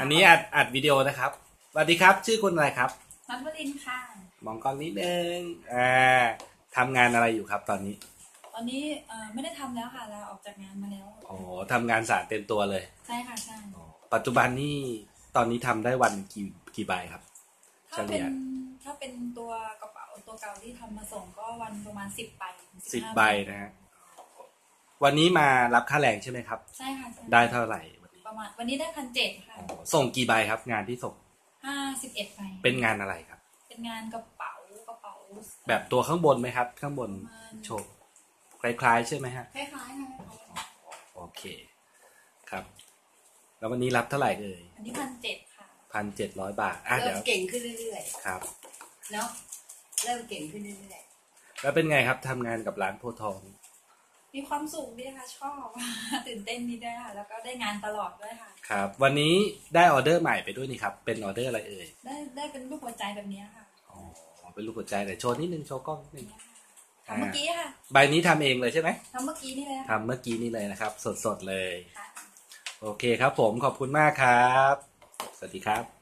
อันนี้อัดอัดวิดีโอนะครับสวัสดีครับ ชื่อคุณอะไรครับ นัทวรินทร์ค่ะ มองกล้องนิดนึงอ่าทำงานอะไรอยู่ครับตอนนี้ตอนนี้เอ่อไม่ได้ทำแล้วค่ะลาออกจากงานมาแล้วอ๋อทำงานสารเต็มตัวเลยใช่ค่ะใช่อ๋อปัจจุบันนี่ตอนนี้ทำได้วันกี่กี่ใบครับ ถ้าเป็นเฉลี่ยถ้าเป็นตัวกระเป๋าตัวเก่าที่ทำมาส่งก็วันประมาณสิบใบถึงสิบ15ใบนะฮะวันนี้มารับค่าแรงใช่ไหมครับ ใช่ค่ะใช่ได้เท่าไหร่วันนี้ ประมาณ วันนี้ได้พันเจ็ดค่ะอ๋อส่งกี่ใบครับ งานที่ส่งห้าสิบเอ็ดใบเป็นงานอะไรครับ เป็นงานกระเป๋ากระเป๋า แบบตัวข้างบนไหมครับ ข้างบนประมาณโชว์คล้ายๆ ใช่ไหมฮะคล้ายๆค่ะคล้ายโอเคครับ แล้ววันนี้รับเท่าไหร่เอ่ยๆอันนี้พันเจ็ดค่ะพันเจ็ดร้อยบาทอะเดี๋เริ่ยวมเก่งขึ้นเรื่อยครับๆเนาะเริ่มเก่งขึ้นเรื่อยแล้วเป็นไงครับทำงานกับร้านโพธิ์ทอง มีความสุขดีค่ะชอบ ตื่นเต้นดีด้วยค่ะ แล้วก็ได้งานตลอดด้วยค่ะ ครับ วันนี้ได้ออเดอร์ใหม่ไปด้วยนี่ครับ เป็นออเดอร์อะไรเอ่ย ได้ได้เป็นรูปหัวใจแบบนี้ค่ะ อ๋อ เป็นรูปหัวใจแต่โชว์นิดนึงโชว์กล้องนิดนึงทำเมื่อกี้ค่ะ ใบนี้ทำเองเลยใช่ไหมทำเมื่อกี้นี่เลยค่ะทำเมื่อกี้นี่เลยนะครับ สดๆเลยค่ะโอเคครับผมขอบคุณมากครับ สวัสดีครับ